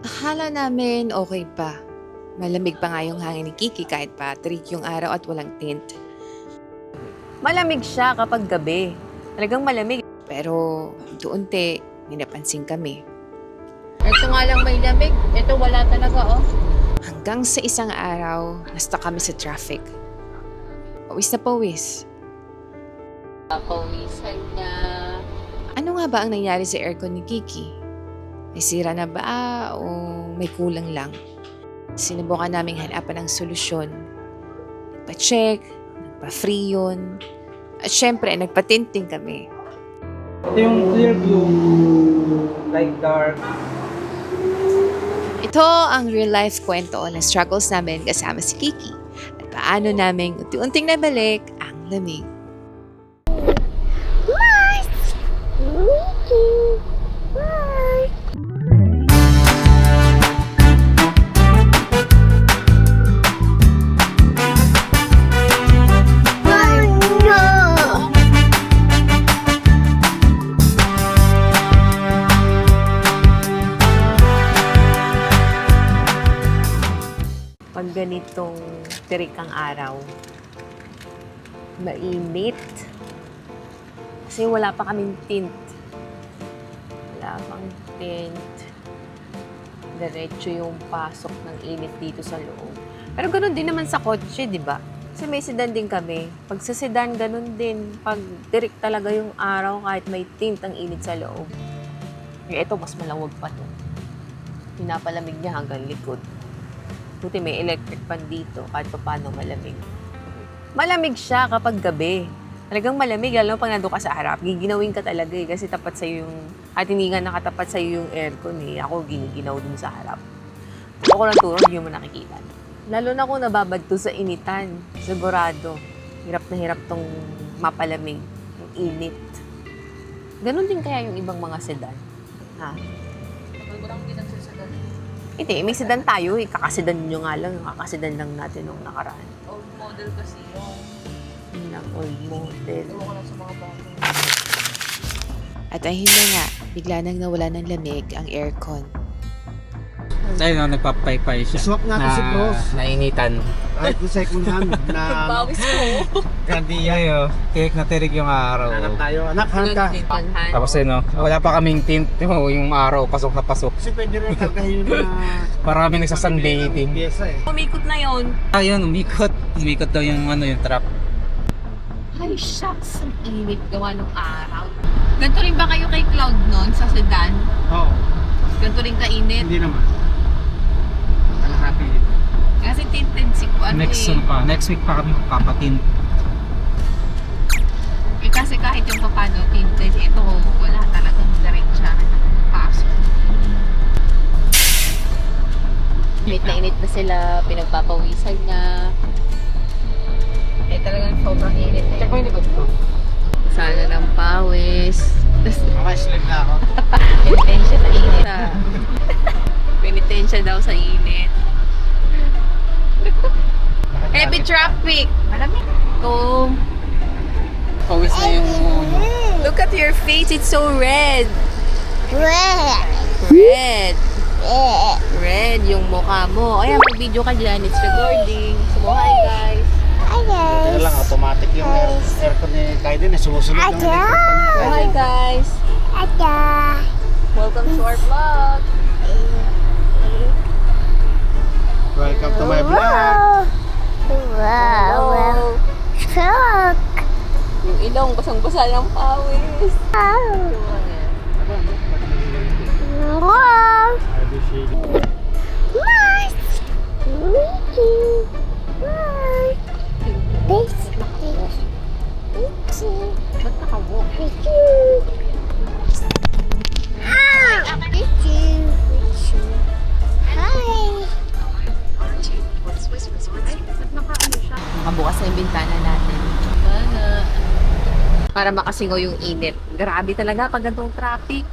Akala namin okay pa. Malamig pa nga yung hangin ni Kiki kahit pa trick yung araw at walang tint. Malamig siya kapag gabi. Talagang malamig. Pero doon-te, may napansin kami. Ito nga lang may lamig. Ito wala talaga, oh. Hanggang sa isang araw, nasta kami sa traffic. Pawis na pawis. Papawisan niya. Ano nga ba ang nangyari sa aircon ni Kiki? May sira na ba o may kulang lang? Sinubukan naming hanapan ng solusyon. Nagpa-check, nagpa-free yun. At syempre, nagpatinting kami. Ito yung clear view, light dark. Ito ang real-life kwento ng struggles namin kasama si Kiki at paano namin unti-unting nabalik ang lamig. Pag tirik ang araw, mainit. Kasi wala pa kaming tint. Wala pang tint. Diretso yung pasok ng init dito sa loob. Pero ganun din naman sa kotse, di ba? Kasi may sedan din kami. Pag sa sedan, ganun din. Pag tirik talaga yung araw, kahit may tint ang init sa loob. Eh, ito, mas malawag pa to. Pinapalamig niya hanggang likod. Buti may electric fan dito kahit pa paano malamig. Malamig siya kapag gabi. Talagang malamig, lalo pag nandun ka sa harap. Giginawin ka talaga eh, kasi tapat sa yung, at hindi nga nakatapat sa yung aircon eh. Ako giniginaw dun sa harap. Ako lang turo, hindi mo nakikita. Lalo na kung nababad to sa initan. Sigurado. Hirap na hirap tong mapalamig. Yung init. Ganon din kaya yung ibang mga sedan. Ha? Walang din ang sasagal. Hindi, may sedan tayo eh. Kakasedan nyo nga lang. Kakasedan lang natin nung nakaraan. Old model kasi yung Yun ang old model. ewan ko lang sa mga bago. At ay hindi nga, bigla nang nawala ng lamig ang aircon. Ayun, no, nagpapaypay siya. Swap natin si Bros. Nainitan. Ay, kung second hand na Bawis ko. Kandi ayo, tirik na tirik yung araw. hanap tayo. Anak, hanap ka. Tapos eh, no, wala pa kaming tint. Yung, yung araw, pasok na pasok. Kasi pwede rin kargahin yung mga... Marami nagsasunbathing. Pyesa eh. Umikot na yon. Ayun, umikot. Umikot daw yung ano, yung trap. Ay, shucks. Ang init gawa ng araw. Ganito rin ba kayo kay Cloud noon sa sedan? Oo, Ganito rin kainit? hindi naman. Kasi tinted si ano Next eh. ano pa, next week pa kami magpapatint. Eh, kasi kahit yung papano tinted, ito wala talagang diretsa pasok. Init na init na sila, pinagpapawisan niya. Eh talagang sobrang init eh. Check mo yung likod ko. Sana ng pawis. Maka-slip na ako. penitensya sa init. penitensya daw sa init. Heavy traffic. Malamig. Oh, Pawis na yung... Look at your face, it's so red. Red. Red. Red. Red yung mukha mo. Ayan, mag-video ka dyan. It's recording. So, hi guys. Hi Ito guys. lang, automatic yung air, aircon ni Kaiden. Eh, sumusunod yung. So, hi guys. Ada. Welcome to our vlog. Welcome to my vlog. Wow. Wow. Shock. Yung ilong, basang-basa ng pawis. Wow. Makasingaw yung init. Grabe talaga pag ganitong traffic.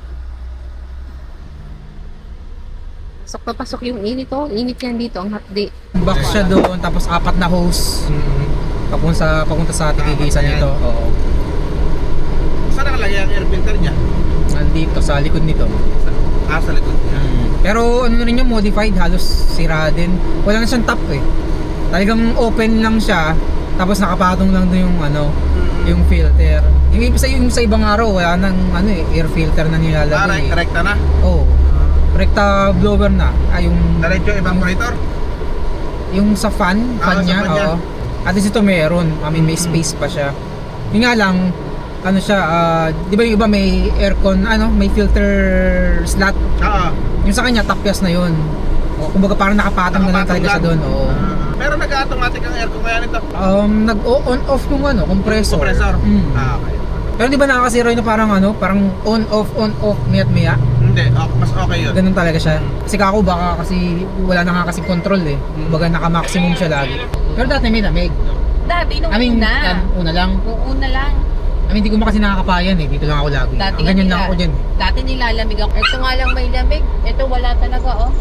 Pasok na pasok yung init oh. Init yan dito, ang hapdi. Back siya doon, tapos apat na hose. Papunta sa, papunta sa tigigisan nito. Oo. Saan nakalagay ang air filter niya? Nandito, sa likod nito. Ah, sa likod niya. Pero ano na rin yung modified, halos sira din. Wala na siyang top eh. Talagang open lang siya, tapos nakapatong lang doon yung ano, yung filter. Yung iba sa yung sa ibang araw, wala nang ano eh, air filter na Ah, nilalagay. right, eh. rekta na. Oo. Rekta blower na. Ay, yung Diretso evaporator. yung sa fan, Ah, fan niya, oo. At least ito meron. I mean, may Mm. space pa siya. Yung nga lang, ano siya, ah, di ba yung iba may aircon, ano, may filter slot. Oo. Yung sa kanya, tapyas na yun. O, kumbaga parang nakapatong na lang Nakapatong talaga siya doon. Oo. Ah, pero nag-automatic ang aircon kaya nito. Um, nag-on off yung ano, compressor. Compressor. Mm. Ah, okay. Pero di ba nakakasira yun na parang ano, parang on off on off miat maya. Hindi, mas okay yun. Ganun talaga siya. Kasi kako baka kasi wala na nga kasi control eh. Kumbaga naka-maximum siya lagi. Pero dati may lamig. Dati, nung I mean, una. um, una lang. Nung una lang. I mean, hindi ko kasi nakakapayan eh. Dito lang ako lagi. Dati Ang ganyan lang ako dyan. Dati nilalamig ako. Ito nga lang may lamig. Ito wala talaga, oh.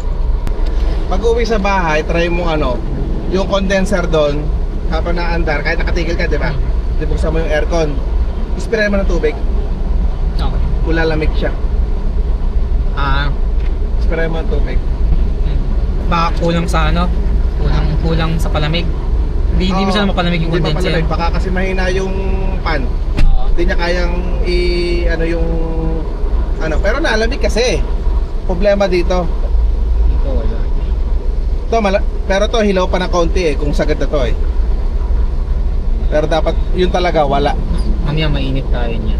Pag uwi sa bahay, try mo ano, yung condenser doon, habang naandar, kahit nakatigil ka, di ba? Di buksan mo yung aircon. Ispray mo ng tubig, Okay. ulalamig siya. Ah, Ispray mo ng tubig. baka kulang sa ano? Kulang, kulang sa palamig. Hindi, hindi Oo, masyadong mapalamig yung hindi condenser. mapalamig. Baka kasi mahina yung pan. Oo. Hindi niya kayang i ano yung ano, pero nalamig kasi. Problema dito. Dito wala. To, mala- pero to hilaw pa ng konti eh kung sagad na to eh. Pero dapat yun talaga wala. Mamaya mainit tayo niya.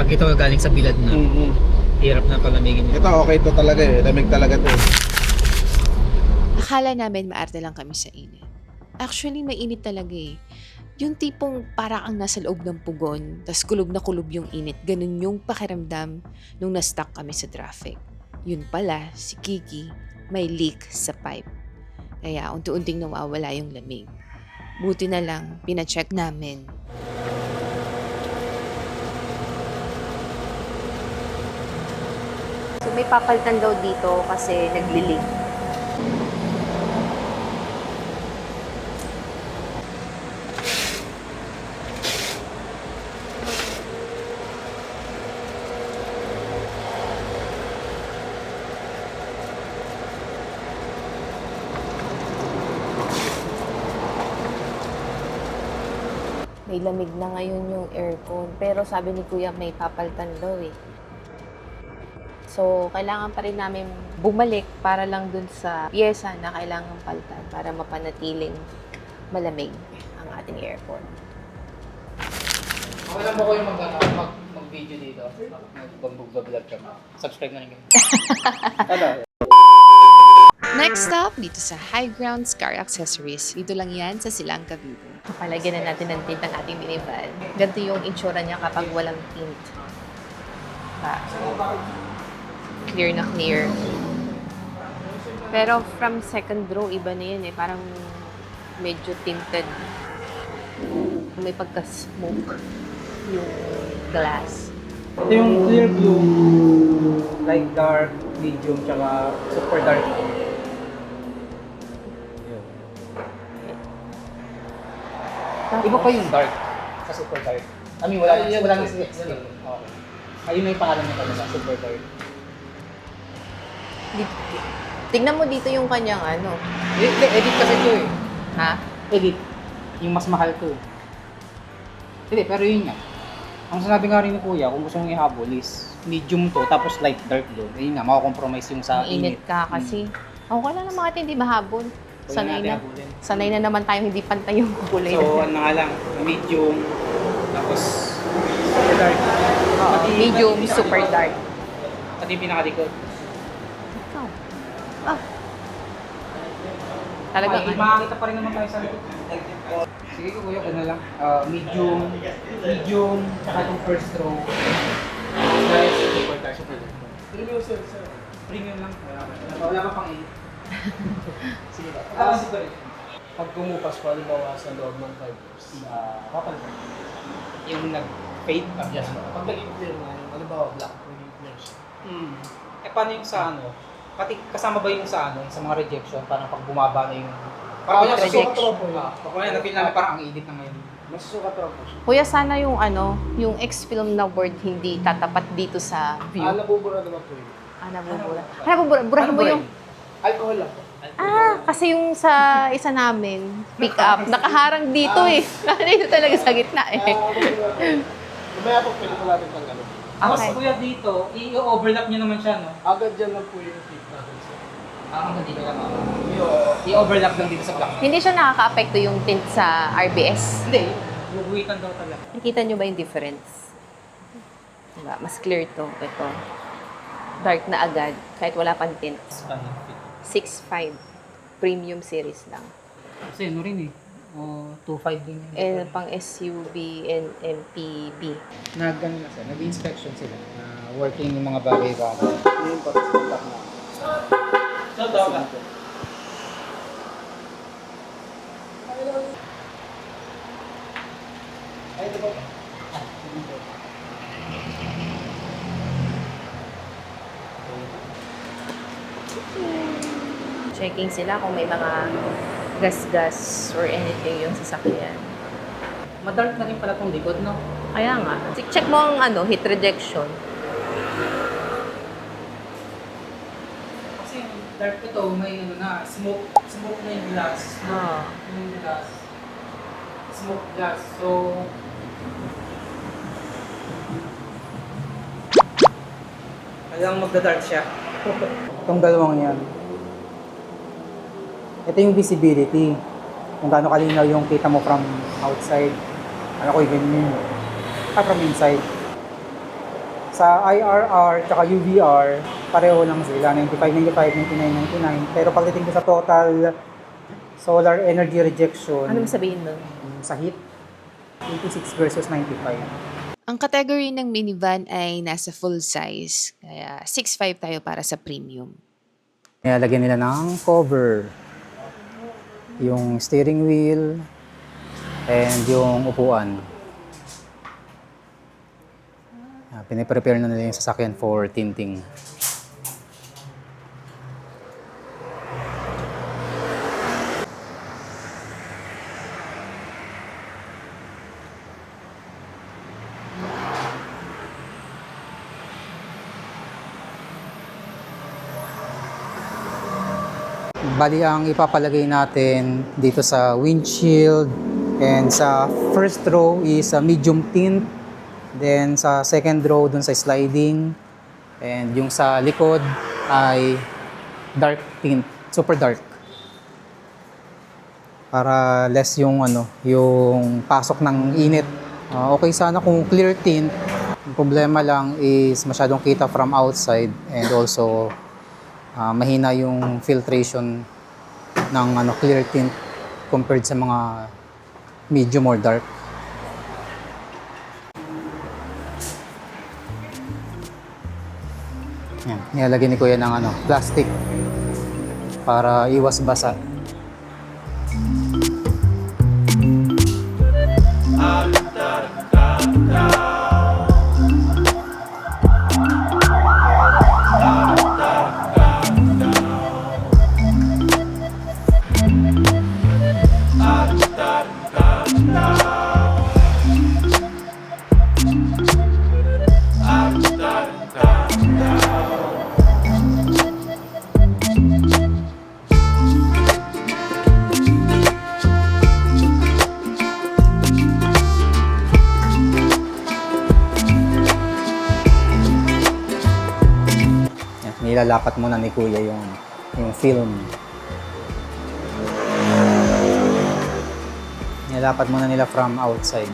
Pag ito galing sa bilad na, Mm-mm. hirap na palamigin Ito okay to talaga eh. Lamig talaga to eh. Akala namin maarte lang kami sa init. Actually, mainit talaga eh. Yung tipong para kang nasa loob ng pugon, tas kulog na kulog yung init. Ganun yung pakiramdam nung na-stuck kami sa traffic. Yun pala, si Kiki, may leak sa pipe. Kaya unti-unting nawawala yung lamig. Buti na lang, pinacheck namin. So may papalitan daw dito kasi naglilig. May lamig na ngayon yung aircon. Pero sabi ni Kuya may papalitan daw eh. So, kailangan pa rin namin bumalik para lang dun sa pyesa na kailangan palitan para mapanatiling malamig ang ating aircon. Okay lang ba ko yung mag, ano, mag, mag-video dito? Mag-vlog kami. Subscribe na rin kayo. Next stop, dito sa High Ground Car Accessories. Dito lang yan sa Silang Cavite. Palagyan na natin ng tint ang ating minivan. Ganito yung itsura niya kapag walang tint. Pa. Clear na clear. Pero from second row, iba na yun eh. Parang medyo tinted. May pagka-smoke yung glass. Ito yung clear blue, light dark, medium, tsaka super dark. Iba pa yung dark sa super dark. I mean, wala, wala nang scale. Okay. Ayun na yung pangalan niya talaga, super dark. Tingnan mo dito yung kanyang ano. Edit, edit kasi ito eh. Ha? Edit. Yung mas mahal to eh. Hindi, pero yun nga. Ang sinabi nga rin ni Kuya, kung gusto mong ihabol is medium to, tapos light dark doon. Ayun nga, makakompromise yung sa init init. ka kasi. Okay lang naman natin, hindi mahabol. Huwag Sanay na. habulin. Sanay na naman tayo hindi pantay yung kulay. So, ano nga lang, medium, tapos super dark. Oo, medium, super dark. Pati yung pinakalikod. Ah. Talagang Ay, makakita pa rin naman tayo sa likod. Sige ko kuya, ano lang, ah, medium, medium, tsaka yung first row. Guys, super dark, super dark. Premium sir, sir. Premium lang. Wala ka, wala ka pang 8. Sige ba? Ah, super. Pag kumupas po, halimbawa sa loob ng 5 years, uh, papalitan. Yung nag-fade pa. Yes, ma'am. Pag naging clear na halimbawa black, naging clear siya. Hmm. Eh, paano yung sa ano? Pati kasama ba yung sa ano, sa mga rejection, parang pag bumaba na yung... Parang kaya Rejection. susukat po yun. Pag kaya na-feel namin parang ang init na ngayon. Masusukat po siya. Kuya, sana yung ano, yung X-film na word hindi tatapat dito sa view. Ah, nabubura naman po yun. Ah, nabubura. Ah, nabubura. Burahin mo yung... Alcohol lang. Ah, kasi yung sa isa namin, pick up, nakaharang dito eh. dito talaga sa gitna eh. Mamaya po pwede ko natin pang ano. Tapos Okay. kuya dito, i-overlap nyo naman siya, no? Agad dyan lang po yung tip natin sir. Ah, hanggang dito lang. oh. I-overlap lang dito sa block. Hindi siya nakaka-apekto yung tint sa RBS. Hindi, guguhitan daw talaga. Nakita nyo ba yung difference? Diba? Mas clear to. Ito. Dark na agad, kahit wala pang tint. 6.5. Premium series lang. Kasi ano rin eh. Oh, 2.5 din yun. And pang SUV and MPB. Nag, ano na sila, nag-inspection sila. Na working yung mga bagay-bagay. Yung parang contact na. So, daw ba? Checking sila kung may mga gas-gas or anything yung sasakyan. Madark na rin pala tong likod, no? Kaya nga. Check mo ang ano, heat rejection. Kasi yung dark ito, may ano na, smoke, smoke na yung glass. Smoke Ah. yung glass. Smoke glass. So, kailangan magda-dark siya. Itong dalawang yan. Ito yung visibility. Kung gaano kalinaw yung kita mo from outside. Ano ko even yun. Ah, from inside. Sa IRR tsaka UVR, pareho lang sila. 95, 95, 99, 99. Pero pagdating ko sa total solar energy rejection Ano sabihin nun? sa heat, 86 versus 95. Ang category ng minivan ay nasa full size, kaya 6'5 tayo para sa premium. Nilalagyan nila ng cover. Yung steering wheel and yung upuan. Ah, Piniprepare na nila yung sasakyan for tinting. Bali ang ipapalagay natin dito sa windshield and sa first row is a medium tint then sa second row dun sa sliding and yung sa likod ay dark tint, super dark para less yung ano, yung pasok ng init. Ah, okay sana kung clear tint. Ang problema lang is masyadong kita from outside and also Ah, mahina yung filtration ng ano clear tint compared sa mga medium or dark. Yan, nilalagyan ni Kuya ng ano, plastic para iwas basa. Yan, ni Kuya yung yung film. Nilalapat muna nila from outside.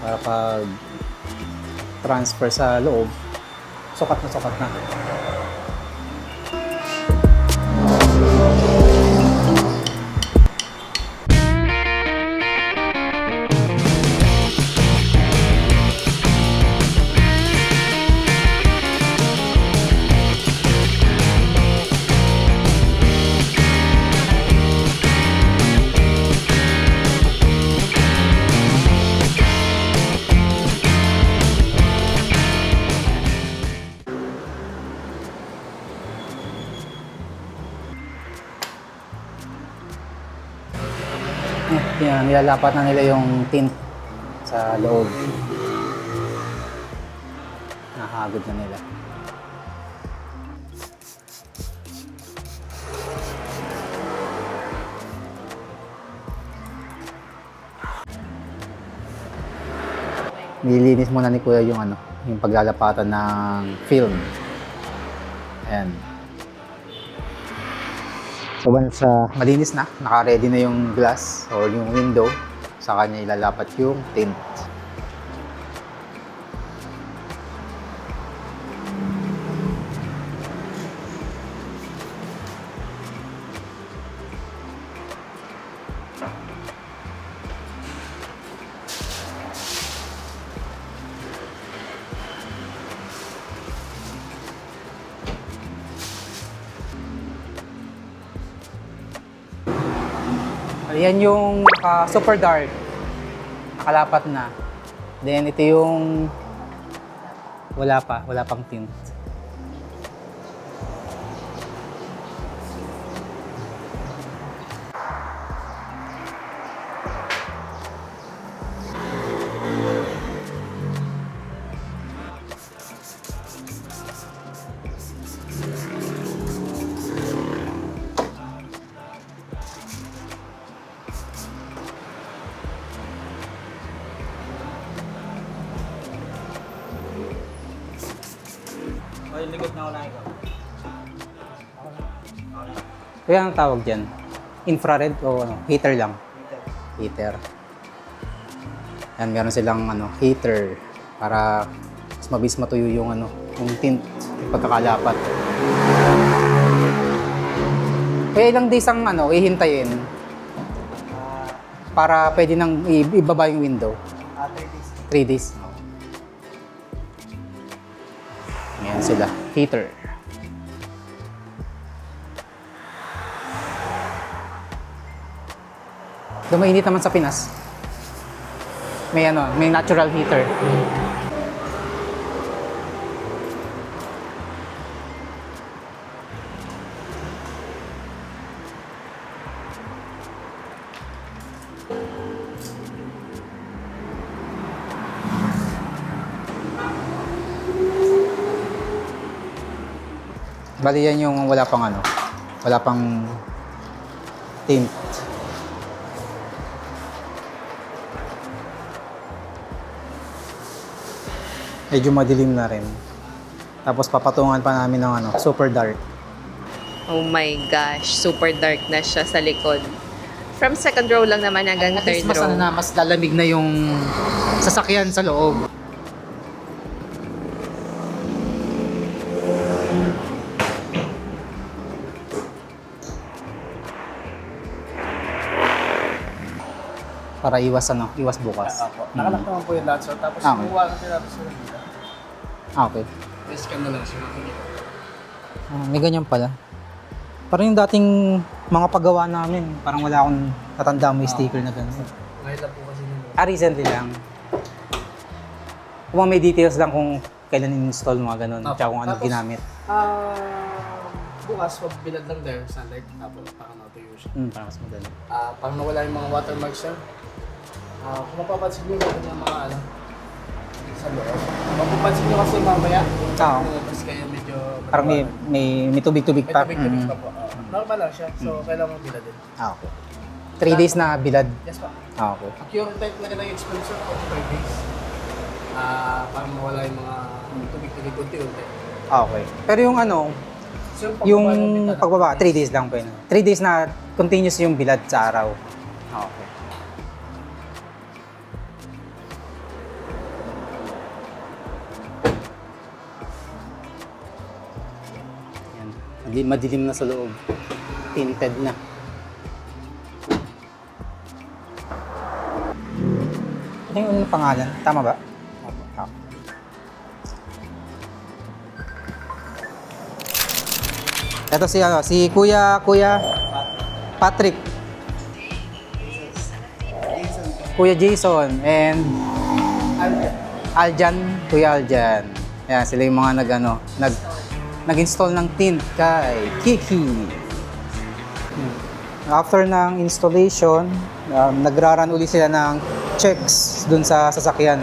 Para pag transfer sa loob, sukat na sukat na. nilalapat na nila yung tint sa loob. Nakagod na nila. Nilinis muna ni Kuya yung ano, yung paglalapatan ng film. Ayan. Once ah, malinis na, naka-ready na yung glass or yung window, sa kanya ilalapat yung tint. Naka super dark. Nakalapat na. Then ito yung wala pa, wala pang tint. Kaya ang tawag dyan? Infrared o ano? Heater lang? Heater. Yan, meron silang ano, heater para mas mabilis matuyo yung ano, yung tint, yung pagkakalapat. Kaya ilang days ang ano, ihintayin para pwede nang ibaba yung window. 3 days. Ayan sila, heater. Doon mainit naman sa Pinas. May ano, may natural heater. Bali yan yung wala pang ano, wala pang tint. Medyo madilim na rin. Tapos papatungan pa namin ng ano, super dark. Oh my gosh, super dark na siya sa likod. From second row lang naman hanggang At third least mas, row. ano na, mas lalamig na yung sasakyan sa loob. Para iwas ano, iwas bukas. Apo. Nakalak naman po yung lahat, sir. Tapos Ah, okay. kumuha sila sa dito. Ah, okay. I-scan na lang sir. Ah, may ganyan pala. Parang yung dating mga paggawa namin, parang wala akong natanda may sticker na gano'n. Ngayon lang po kasi nung Ah, recently lang. Kung may details lang kung kailan in-install mga ganun, Apo. tsaka kung ano Tapos- ginamit. Ah, bukas, pagbilad lang there, sunlight, tapos parang natuyo siya. Hmm, parang mas madali. Ah, pag nawala yung mga watermarks sir, ah, kung mapapansin nyo, meron yung mga ano, sa loob. Mapapansin nyo kasi mamaya, Oo. lumabas kayo medyo... Parang may, may, may tubig-tubig May pa. tubig-tubig Mm. pa po. Ah, normal lang siya, so kailangan mo biladin. Ah, okay. Three days na bilad. Yes pa. Ah, okay. Cure type talaga ng exposure for 5 days. Ah, para mawala yung mga tubig-tubig unti-unti. Ah, okay. Pero yung ano, So, yung pagbaba ng bintana, pagbaba, three days lang pa yun. Three days na continuous yung bilad sa araw. Ah, okay. Madilim na sa loob. Tinted na. Ano yung pangalan? Tama ba? Tama. Ito si ano, si Kuya Kuya Patrick. Kuya Jason and Aljan, Kuya Aljan. Yan, sila yung mga nag ano, nag nag-install ng tint kay Kiki. After ng installation, um, nagraran uli sila ng checks dun sa sasakyan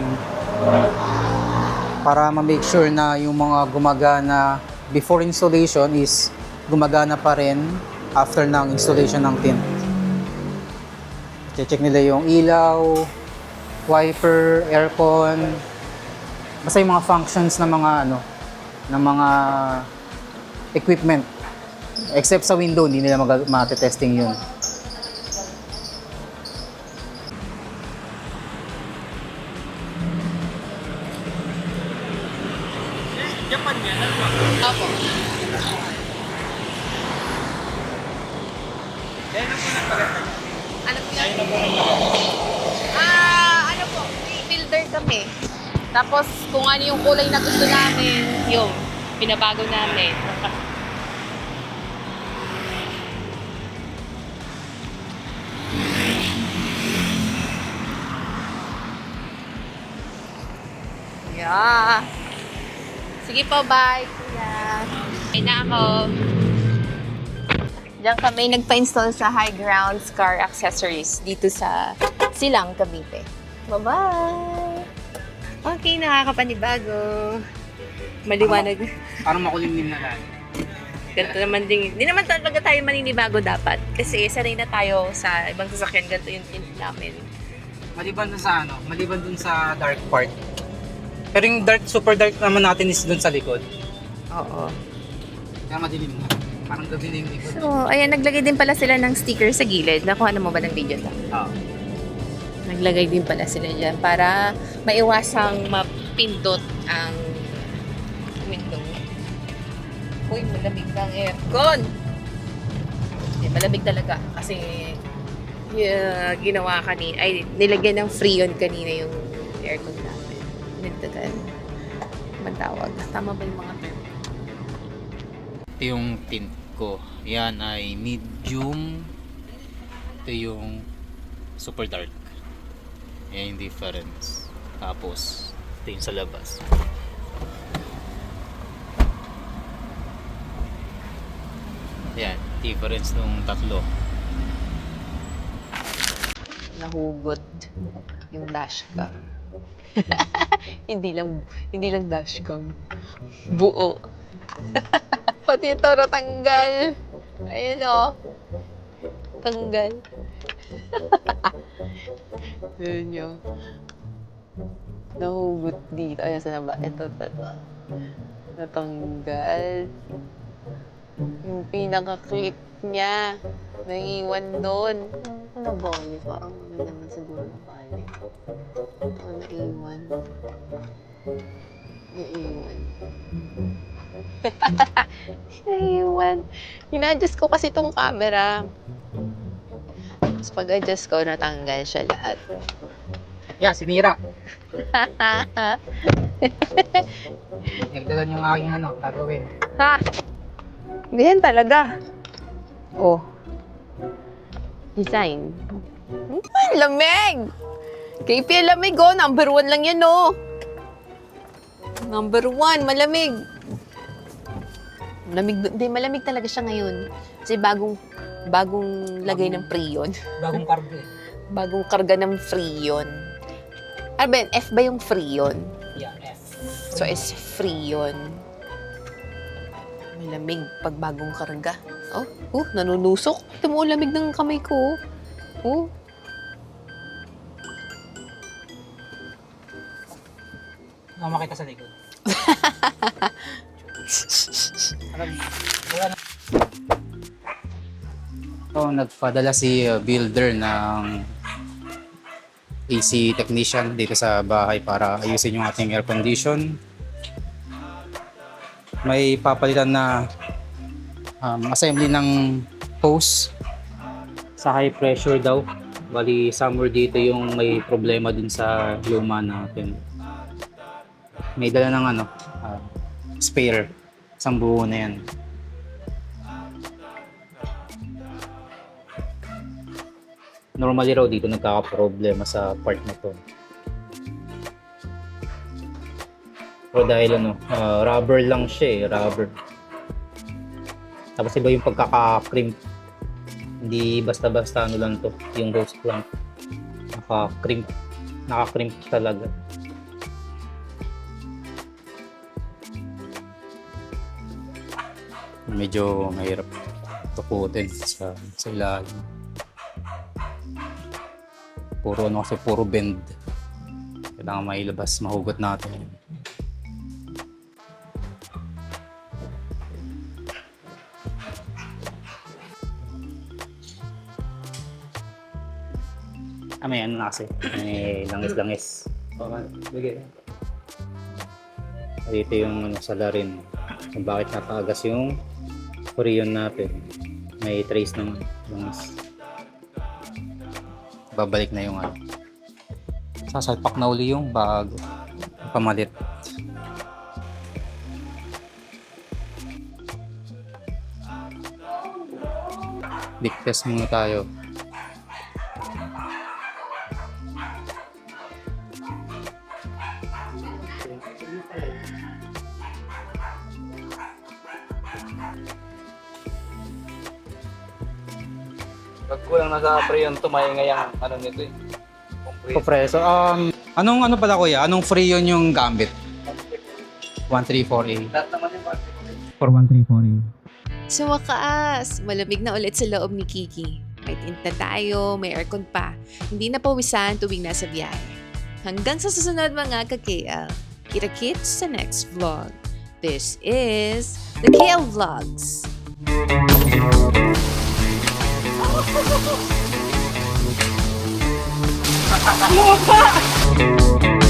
para ma-make sure na yung mga gumagana before installation is gumagana pa rin after ng installation ng tint. Check nila yung ilaw, wiper, aircon, basta yung mga functions ng mga ano, ng mga equipment. Except sa window, hindi nila mag- mate-testing yun. Opo. Ano po yan? Ah, ano po, builder kami. Tapos kung ano yung kulay na gusto namin, yung pinabago namin. Yeah. Sige po, bye, kuya. Ay na ako. Diyan kami nagpa-install sa High Grounds Car Accessories dito sa Silang, Cavite. Bye-bye! Okay, nakakapanibago. Maliwanag. Parang makulimlim na lang. Ganito naman din. Hindi naman talaga tayo maninibago dapat. Kasi sanay na tayo sa ibang sasakyan. Ganito yung tint namin. Maliban dun sa ano, maliban dun sa dark part. Pero yung dark, super dark naman natin is dun sa likod. Oo. Kaya madilim na. Parang gabi na yung likod. So, ayan, naglagay din pala sila ng sticker sa gilid. Nakuha na mo ba ng video to? Ah. Naglagay din pala sila dyan para maiwasang mapindot ang Uy, malamig ng aircon! Hindi, malamig talaga kasi yeah, ginawa kanina, ay nilagyan ng freon kanina yung aircon namin. Nagdagan. Matawag. Tama ba yung mga term? Ito yung tint ko. Yan ay medium. Ito yung super dark. Yan yung difference. Tapos, ito yung sa labas. Yan, difference nung tatlo. nahugot yung dashcam. hindi lang hindi lang dashcam. Buo. Pati ito tanggal. Ayun o. Tanggal. Ayun yun. Nahugot dito. Ayun, saan ba? Ito, ito. Natanggal. Yung pinaka-clip niya. Naiwan doon. Ano ba yun? Parang ano naman siguro nakali. Ito, naiwan. Naiwan. naiwan. Ina-adjust ko kasi tong camera. Tapos pag-adjust ko, natanggal siya lahat. Yan, sinira. Nagdalan yung aking ano, gagawin. Ha? Ganyan talaga. Oh. Design. Hmm, Ang lamig! KP lamig, oh. Number one lang yan, oh. Number one, malamig. Malamig, hindi, malamig talaga siya ngayon. Kasi bagong, bagong lagay ng Freon. Bagong karga eh. Bagong karga ng Freon. Ano ba yun? F ba yung Freon? Yeah, F. So, is free yun. May lamig pag bagong karga. Oh, oh, nanunusok. Ito mo, lamig ng kamay ko. Oh. Nga makita sa likod. Alam, wala na. So, nagpadala si uh, builder ng AC technician dito sa bahay para ayusin yung ating air condition. May papalitan na um, assembly ng hose sa high pressure daw. Bali, somewhere dito yung may problema din sa luma natin. May dala ng ano, ah, spare. Isang buo na yan. Normally raw dito nagkaka-problema sa part na to. Pero dahil ano, ah, rubber lang siya eh, rubber. Tapos iba yung pagkaka-crimp. Hindi basta-basta ano lang to, yung hose clamp. Naka-crimp. Naka-crimp talaga. medyo mahirap tukutin sa, sa ilalim. Puro ano kasi puro bend. Kailangan mailabas, mahugot natin. Ah, may ano na kasi. May langis-langis. Bigay. Dito yung ano, salarin. Kung bakit napaagas yung Orion natin. May trace ng langis. Babalik na yung ano. Sasalpak na uli yung bago. Pamalit. Leak test muna tayo. Pag kulang na sa preyon, tumayo ngayang ano nito eh. Compressor. Um, anong ano pala kuya? Anong free yun yung gambit? 134A. Lahat naman yung parte. For 134A. Sa wakas, malamig na ulit sa loob ni Kiki. May tinta tayo, may aircon pa. Hindi na pawisan tuwing nasa biyahe. Hanggang sa susunod mga ka-KL. Kita-kits sa next vlog. This is the KL Vlogs. 怖 っ